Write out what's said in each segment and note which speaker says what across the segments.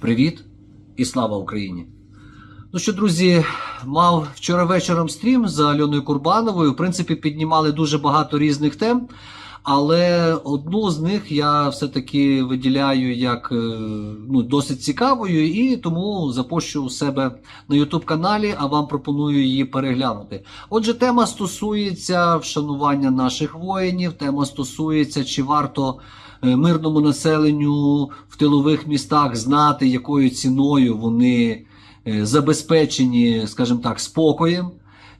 Speaker 1: Привіт і слава Україні! Ну що, друзі, мав вчора вечором стрім за Альоною Курбановою. В принципі, піднімали дуже багато різних тем, але одну з них я все-таки виділяю як е, ну, досить цікавою і тому запущу у себе на YouTube каналі, а вам пропоную її переглянути. Отже, тема стосується вшанування наших воїнів, тема стосується, чи варто мирному населенню в тилових містах знати, якою ціною вони е, забезпечені, скажімо так, спокоєм.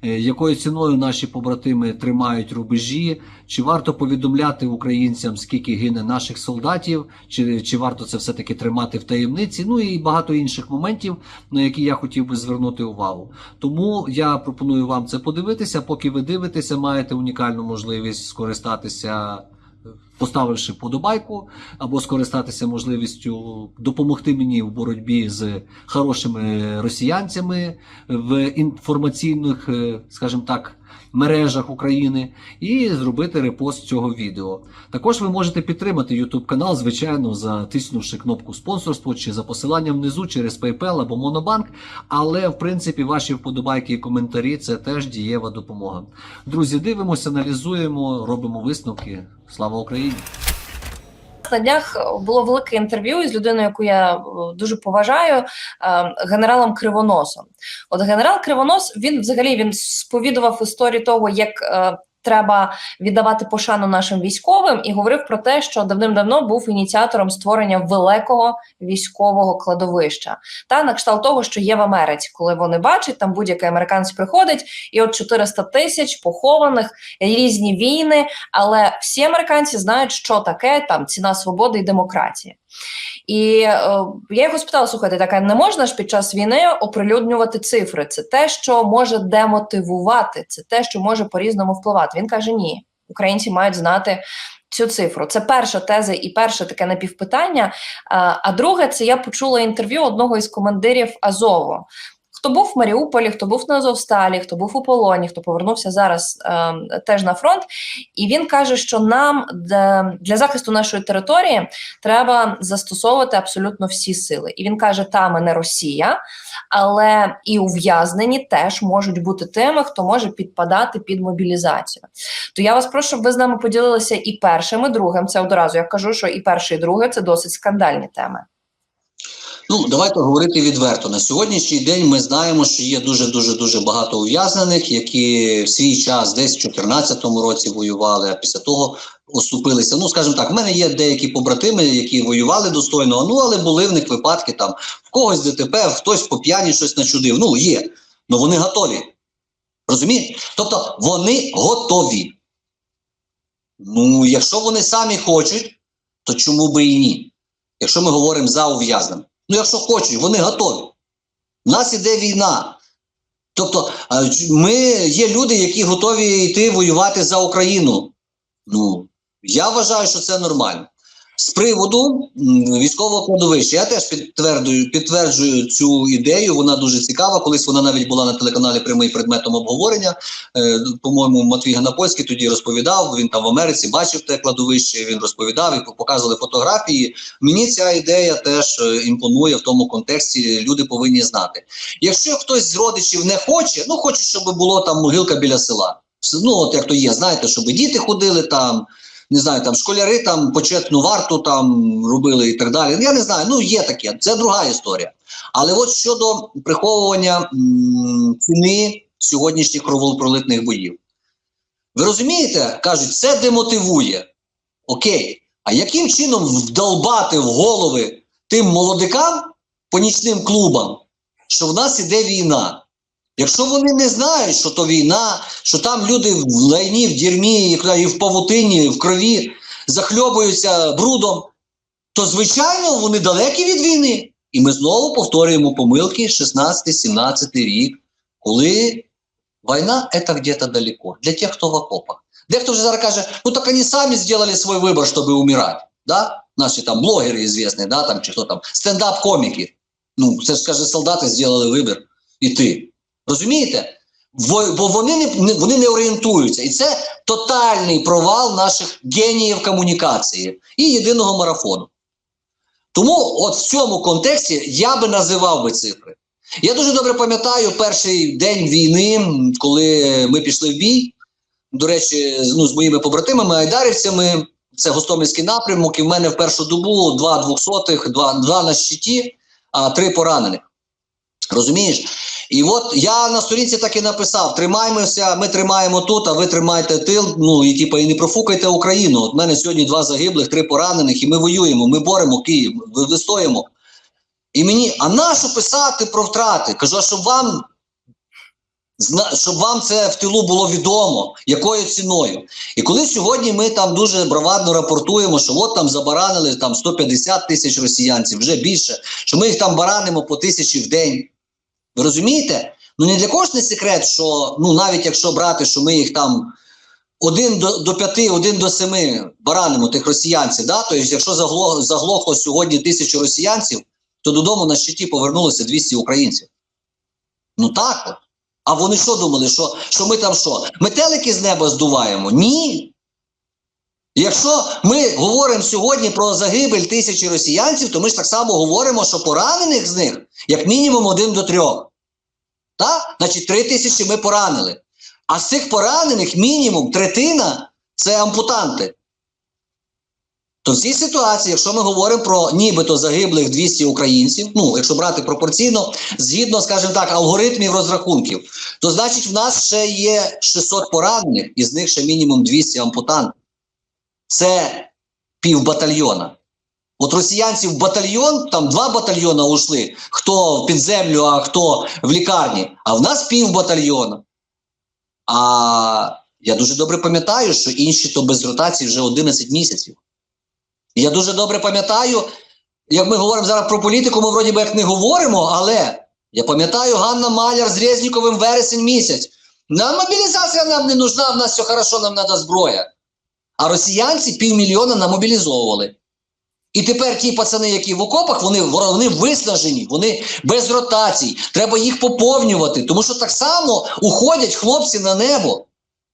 Speaker 1: е, Якою ціною наші побратими тримають рубежі? Чи варто повідомляти українцям, скільки гине наших солдатів, чи, чи варто це все-таки тримати в таємниці? Ну і багато інших моментів, на які я хотів би звернути увагу. Тому я пропоную вам це подивитися. Поки ви дивитеся, маєте унікальну можливість скористатися, е, поставивши подобайку, або скористатися можливістю допомогти мені в боротьбі з хорошими росіянцями в інформаційних, е, скажімо так, мережах України і зробити репост цього відео. Також ви можете підтримати YouTube канал, звичайно, затиснувши кнопку спонсорство чи за посиланням внизу через PayPal або Monobank. Але в принципі ваші вподобайки і коментарі це теж дієва допомога. Друзі, дивимося, аналізуємо, робимо висновки. Слава Україні!
Speaker 2: На днях було велике інтерв'ю із людиною, яку я е, дуже поважаю, е, генералом Кривоносом. От генерал Кривонос він взагалі він сповідував історію того, як е, треба віддавати пошану нашим військовим, і говорив про те, що давним-давно був ініціатором створення великого військового кладовища. Та на кшталт того, що є в Америці, коли вони бачать, там будь-який американець приходить, і от 400 тисяч похованих, різні війни, але всі американці знають, що таке там ціна свободи і демократії. І е, я його спитала: слухайте, така не можна ж під час війни оприлюднювати цифри. Це те, що може демотивувати, це те, що може по-різному впливати. Він каже: ні, українці мають знати. Цю цифру це перша теза і перше таке напівпитання. А, а друге, це я почула інтерв'ю одного із командирів Азову. Хто був в Маріуполі, хто був на Азовсталі, хто був у полоні, хто повернувся зараз е, теж на фронт, і він каже, що нам для, захисту нашої території треба застосовувати абсолютно всі сили. І він каже: там не Росія, але і ув'язнені теж можуть бути тими, хто може підпадати під мобілізацію. То я вас прошу, щоб ви з нами поділилися і першим, і другим. Це одразу я кажу, що і перше, і друге це досить скандальні теми.
Speaker 3: Ну, давайте говорити відверто. На сьогоднішній день ми знаємо, що є дуже дуже дуже багато ув'язнених, які в свій час десь в 2014 році воювали, а після того оступилися. Ну, скажімо так, в мене є деякі побратими, які воювали достойно, ну але були в них випадки там в когось ДТП, хтось по п'яні щось начудив. Ну, є. Ну вони готові. Розумієте? Тобто вони готові. Ну, якщо вони самі хочуть, то чому би і ні? Якщо ми говоримо за ув'язненим. Ну, якщо хочуть, вони готові. У нас іде війна. Тобто, ми є люди, які готові йти воювати за Україну. Ну, я вважаю, що це нормально. З приводу військового кладовища, я теж підтверджую, підтверджую цю ідею. Вона дуже цікава. Колись вона навіть була на телеканалі прямий предметом обговорення. Е, по-моєму, Матвій Ганапольський тоді розповідав. Він там в Америці бачив те кладовище. Він розповідав і показували фотографії. Мені ця ідея теж е, імпонує в тому контексті. Люди повинні знати. Якщо хтось з родичів не хоче, ну хоче, щоб було там могилка біля села. Ну, от як то є, знаєте, щоб діти ходили там, не знаю, там школяри там почетну варту там робили і так далі. Я не знаю, ну є таке, це друга історія. Але от щодо приховування ціни сьогоднішніх кровопролитних боїв. Ви розумієте, кажуть, це демотивує. Окей. А яким чином вдолбати в голови тим молодикам по нічним клубам, що в нас іде війна? Якщо вони не знають, що то війна, що там люди в лайні, в дірмі, і в павутині, в крові захльобуються брудом, то звичайно вони далекі від війни. І ми знову повторюємо помилки 16-17 рік, коли війна це где-то далеко, для тих, хто в окопах. Дехто вже зараз каже, ну так вони самі зробили свій вибір, щоб умирати. Да? Наші там блогери звісні, да, там, чи хто там, стендап-коміки. Ну, це ж каже, солдати зробили вибір іти. Розумієте? Бо, вони не вони не орієнтуються. І це тотальний провал наших геніїв комунікації і єдиного марафону. Тому, от в цьому контексті я би називав би цифри. Я дуже добре пам'ятаю перший день війни, коли ми пішли в бій. До речі, ну, з моїми побратимами, айдарівцями, це Гостомельський напрямок, і в мене в першу добу два двохсотих, два, два на щиті, а три поранених. Розумієш? І от я на сторінці так і написав: тримаємося, ми тримаємо тут, а ви тримайте тил. Ну і типа і не профукайте Україну. От мене сьогодні два загиблих, три поранених, і ми воюємо. Ми боремо Київ, ви вистоїмо. І мені, а нащо писати про втрати? Кажу, а щоб вам щоб вам це в тилу було відомо, якою ціною. І коли сьогодні ми там дуже бравадно рапортуємо, що от там забаранили там 150 тисяч росіянців, вже більше, що ми їх там баранимо по тисячі в день. Ви розумієте? Ну не для когось не секрет, що ну навіть якщо брати, що ми їх там один до, до п'яти, один до семи баранимо тих росіянців, да? тобто, якщо заглох, заглохло сьогодні тисячу росіянців, то додому на щиті повернулося 200 українців. Ну так от. А вони що думали, що, що ми там що? Метелики з неба здуваємо? Ні. Якщо ми говоримо сьогодні про загибель тисячі росіянців, то ми ж так само говоримо, що поранених з них як мінімум один до трьох. Так? Значить, три тисячі ми поранили. А з цих поранених мінімум третина це ампутанти. То в цій ситуації, якщо ми говоримо про нібито загиблих 200 українців, ну, якщо брати пропорційно, згідно, скажімо так, алгоритмів розрахунків, то значить в нас ще є 600 поранених, із них ще мінімум 200 ампутантів. Це пів батальйона. От росіянців батальйон, там два батальйона ушли, хто під землю, а хто в лікарні, а в нас пів батальйона. А я дуже добре пам'ятаю, що інші то без ротації вже 11 місяців. Я дуже добре пам'ятаю, як ми говоримо зараз про політику, ми вроді би як не говоримо, але я пам'ятаю Ганна Маляр з Резніковим вересень місяць. Нам мобілізація нам не нужна, в нас все хорошо, нам треба зброя. А росіянці півмільйона намобілізовували. І тепер ті пацани, які в окопах, вони, вони виснажені, вони без ротацій. Треба їх поповнювати, тому що так само уходять хлопці на небо.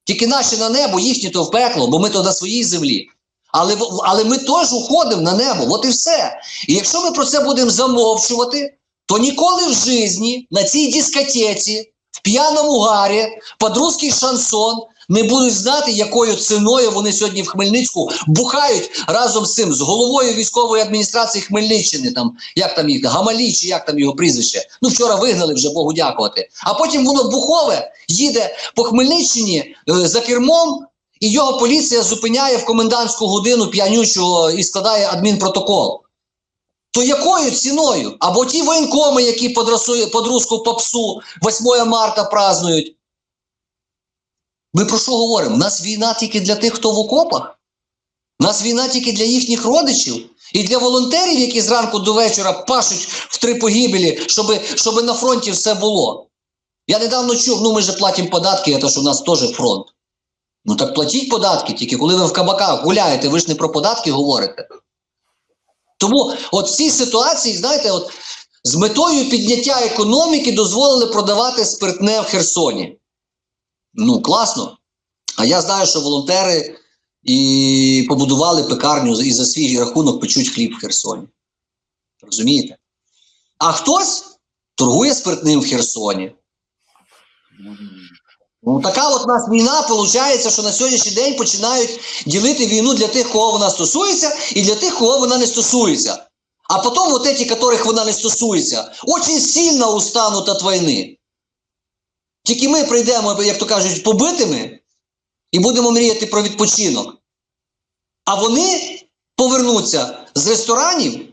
Speaker 3: Тільки наші на небо, їхні то в пекло, бо ми то на своїй землі. Але, але ми теж уходимо на небо, от і все. І якщо ми про це будемо замовчувати, то ніколи в житті на цій дискотеці, в п'яному гарі, під русський шансон не будуть знати, якою ціною вони сьогодні в Хмельницьку бухають разом з цим, з головою військової адміністрації Хмельниччини, там, як там їх, Гамалі, чи як там його прізвище. Ну, вчора вигнали вже Богу дякувати. А потім воно бухове їде по Хмельниччині е, за кермом, і його поліція зупиняє в комендантську годину п'янючого і складає адмінпротокол. То якою ціною? Або ті воєнкоми, які під попсу 8 марта празднують. Ми про що говоримо? У нас війна тільки для тих, хто в окопах. У нас війна тільки для їхніх родичів і для волонтерів, які зранку до вечора пашуть в три погибелі, щоб, щоб на фронті все було. Я недавно чув, ну ми же платимо податки, це ж у нас теж фронт. Ну так платіть податки, тільки коли ви в кабаках гуляєте, ви ж не про податки говорите. Тому от в цій ситуації, знаєте, от з метою підняття економіки дозволили продавати спиртне в Херсоні. Ну, класно. А я знаю, що волонтери і побудували пекарню і за свій рахунок печуть хліб в Херсоні. Розумієте? А хтось торгує спиртним в Херсоні. Ну, така от у нас війна, виходить, що на сьогоднішній день починають ділити війну для тих, кого вона стосується, і для тих, кого вона не стосується. А потім, вот ті, яких вона не стосується, дуже сильно устануть від війни. Тільки ми прийдемо, як то кажуть, побитими і будемо мріяти про відпочинок. А вони повернуться з ресторанів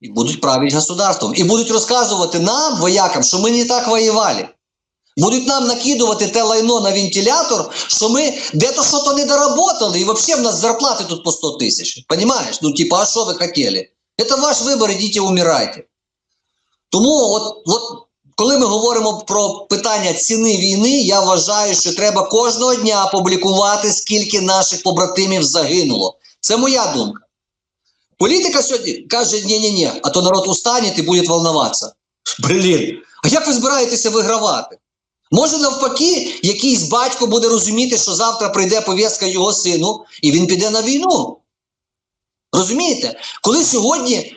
Speaker 3: і будуть правити государством. І будуть розказувати нам, воякам, що ми не так воювали. Будуть нам накидувати те лайно на вентилятор, що ми де-то що-то не доработали, і взагалі в нас зарплати тут по 100 тисяч. Понимаєш? Ну, типа, а що ви хотіли? Це ваш вибір, ідіть і умирайте. Тому, от, от коли ми говоримо про питання ціни війни, я вважаю, що треба кожного дня публікувати, скільки наших побратимів загинуло. Це моя думка. Політика сьогодні каже: ні-ні-ні, а то народ устане і буде волноватися. Блін, а як ви збираєтеся вигравати? Може, навпаки, якийсь батько буде розуміти, що завтра прийде повістка його сину, і він піде на війну. Розумієте? Коли сьогодні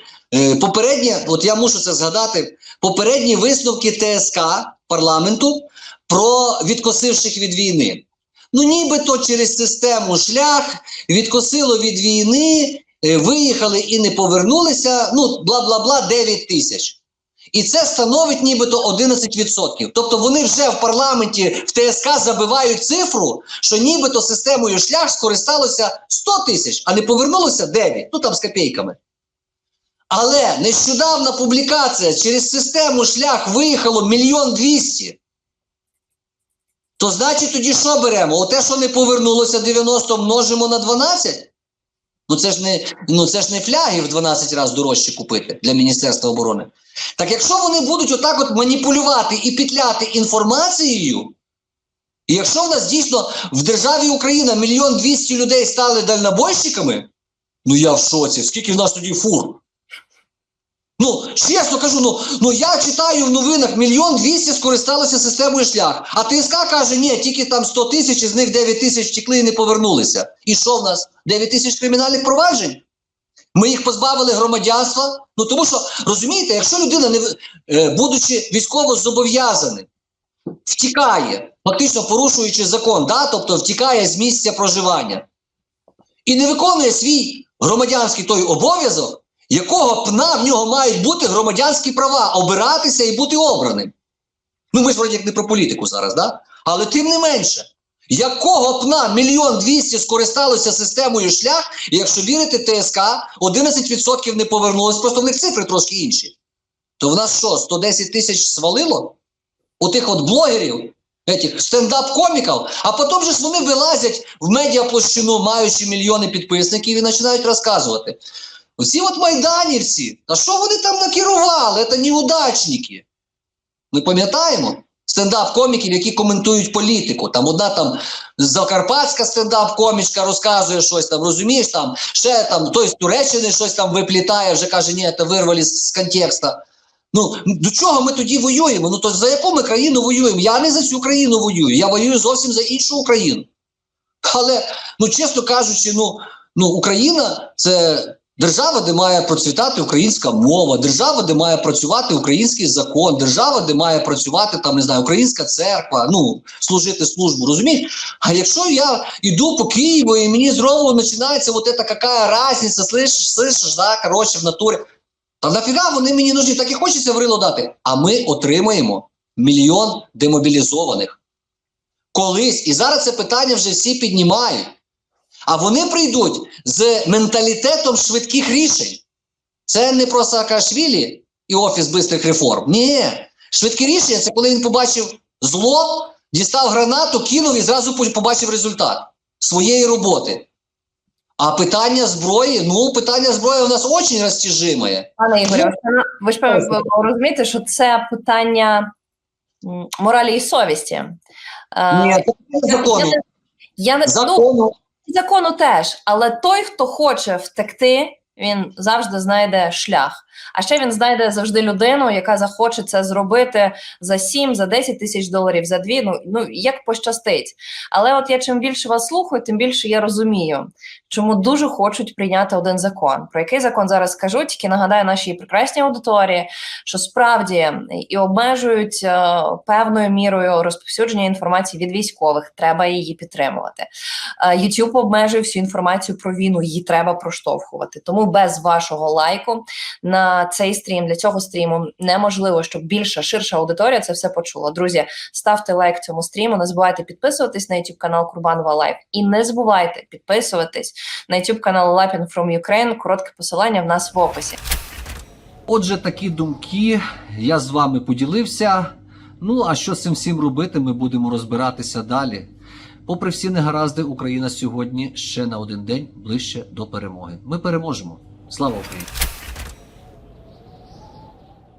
Speaker 3: попередні, от я мушу це згадати, попередні висновки ТСК парламенту про відкосивших від війни. Ну, нібито через систему шлях відкосило від війни, е, виїхали і не повернулися. Ну, бла бла бла, 9 тисяч. І це становить нібито 11%. Тобто вони вже в парламенті в ТСК забивають цифру, що нібито системою шлях скористалося 100 тисяч, а не повернулося 9, ну там з копійками. Але нещодавна публікація через систему шлях виїхало мільйон двісті. То значить тоді що беремо? Оте, що не повернулося 90, множимо на 12? Ну це ж не, ну, це ж не фляги в 12 разів дорожче купити для Міністерства оборони. Так якщо вони будуть отак от маніпулювати і петляти інформацією, і якщо в нас дійсно в державі Україна мільйон двісті людей стали дальнобойщиками, ну я в шоці, скільки в нас тоді фур? Ну, чесно кажу, ну, ну я читаю в новинах, мільйон двісті скористалися системою шлях. А ТСК каже, ні, тільки там 100 тисяч, із них 9 тисяч втекли і не повернулися. І що в нас? 9 тисяч кримінальних проваджень? Ми їх позбавили громадянства. Ну тому що розумієте, якщо людина, не, е, будучи військово зобов'язаним, втікає, фактично порушуючи закон, да? тобто втікає з місця проживання і не виконує свій громадянський той обов'язок, якого пна в нього мають бути громадянські права обиратися і бути обраним. Ну ми ж вроді як не про політику зараз, да? але тим не менше. Якого пна мільйон двісті скористалося системою шлях, якщо вірити ТСК, 11% не повернулось, просто в них цифри трошки інші. То в нас що, 110 тисяч свалило? У тих от блогерів, етих стендап-коміків, а потім же ж вони вилазять в медіаплощину, маючи мільйони підписників, і починають розказувати. Оці от майданівці, а що вони там накерували? Це неудачники. Ми пам'ятаємо стендап-коміків, які коментують політику. Там одна там закарпатська стендап-комічка розказує щось там, розумієш, там ще там той з Туреччини щось там виплітає, вже каже, ні, це вирвали з, контекста. Ну, до чого ми тоді воюємо? Ну то за яку ми країну воюємо? Я не за цю країну воюю, я воюю зовсім за іншу Україну. Але, ну чесно кажучи, ну, ну Україна це держава, де має процвітати українська мова, держава, де має працювати український закон, держава, де має працювати там, не знаю, українська церква, ну, служити службу, розумієш? А якщо я йду по Києву і мені знову починається вот эта какая разниця, слышиш, слышиш, да, коротше, в натурі. Та нафіга вони мені нужні, так і хочеться в рило дати. А ми отримаємо мільйон демобілізованих. Колись, і зараз це питання вже всі піднімають. А вони прийдуть з менталітетом швидких рішень. Це не про Саакашвілі і Офіс бистрих реформ. Ні. Швидкі рішення це коли він побачив зло, дістав гранату, кинув і зразу побачив результат своєї роботи. А питання зброї, ну, питання зброї у нас дуже розтяжиме.
Speaker 2: Пане Ігорю, ви ж певно розумієте, що це питання моралі і совісті. Е,
Speaker 3: Ні, це не закону.
Speaker 2: я Я не ну,
Speaker 3: Закону.
Speaker 2: закону теж, але той, хто хоче втекти, він завжди знайде шлях. А ще він знайде завжди людину, яка захоче це зробити за 7, за 10 тисяч доларів, за 2, ну, ну як пощастить. Але от я чим більше вас слухаю, тим більше я розумію, чому дуже хочуть прийняти один закон. Про який закон зараз скажу, тільки нагадаю нашій прекрасній аудиторії, що справді і обмежують е, певною мірою розповсюдження інформації від військових. Треба її підтримувати. Е, YouTube обмежує всю інформацію про війну, її треба проштовхувати. Тому без вашого лайку на цей стрім для цього стріму неможливо, щоб більша ширша аудиторія це все почула. Друзі, ставте лайк цьому стріму. Не забувайте підписуватись на YouTube канал Курбанова Лайв. І не забувайте підписуватись на YouTube канал Lapin from Ukraine. Коротке посилання в нас в описі.
Speaker 1: Отже, такі думки я з вами поділився. Ну а що з цим всім робити, ми будемо розбиратися далі. Попри всі негаразди, Україна сьогодні ще на один день ближче до перемоги. Ми переможемо. Слава Україні!